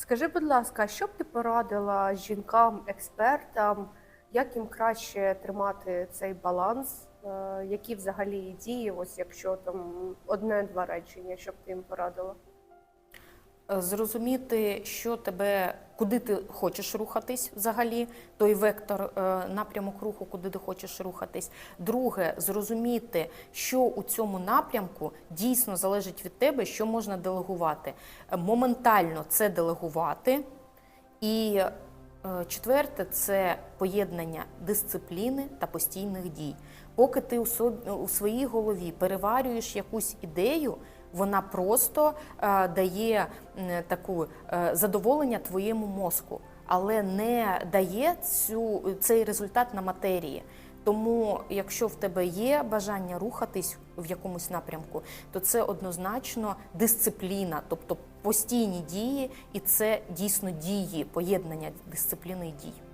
Скажи, будь ласка, що б ти порадила жінкам, експертам, як їм краще тримати цей баланс? Е, Які взагалі дії, ось якщо там одне-два речення, що б ти їм порадила? Е, Зрозуміти, що тебе, куди ти хочеш рухатись взагалі, той вектор, е, напрямок руху, куди ти хочеш рухатись. Друге, зрозуміти, що у цьому напрямку дійсно залежить від тебе, що можна делегувати. Е, Моментально це делегувати. І четверте це поєднання дисципліни та постійних дій. Поки ти у своїй голові переварюєш якусь ідею, вона просто е, дає таку е, задоволення твоєму мозку, але не дає цю, цей результат на матерії. Тому, якщо в тебе є бажання рухатись в якомусь напрямку, то це однозначно дисципліна, тобто постійні дії, і це дійсно дії, поєднання дисципліни і дій.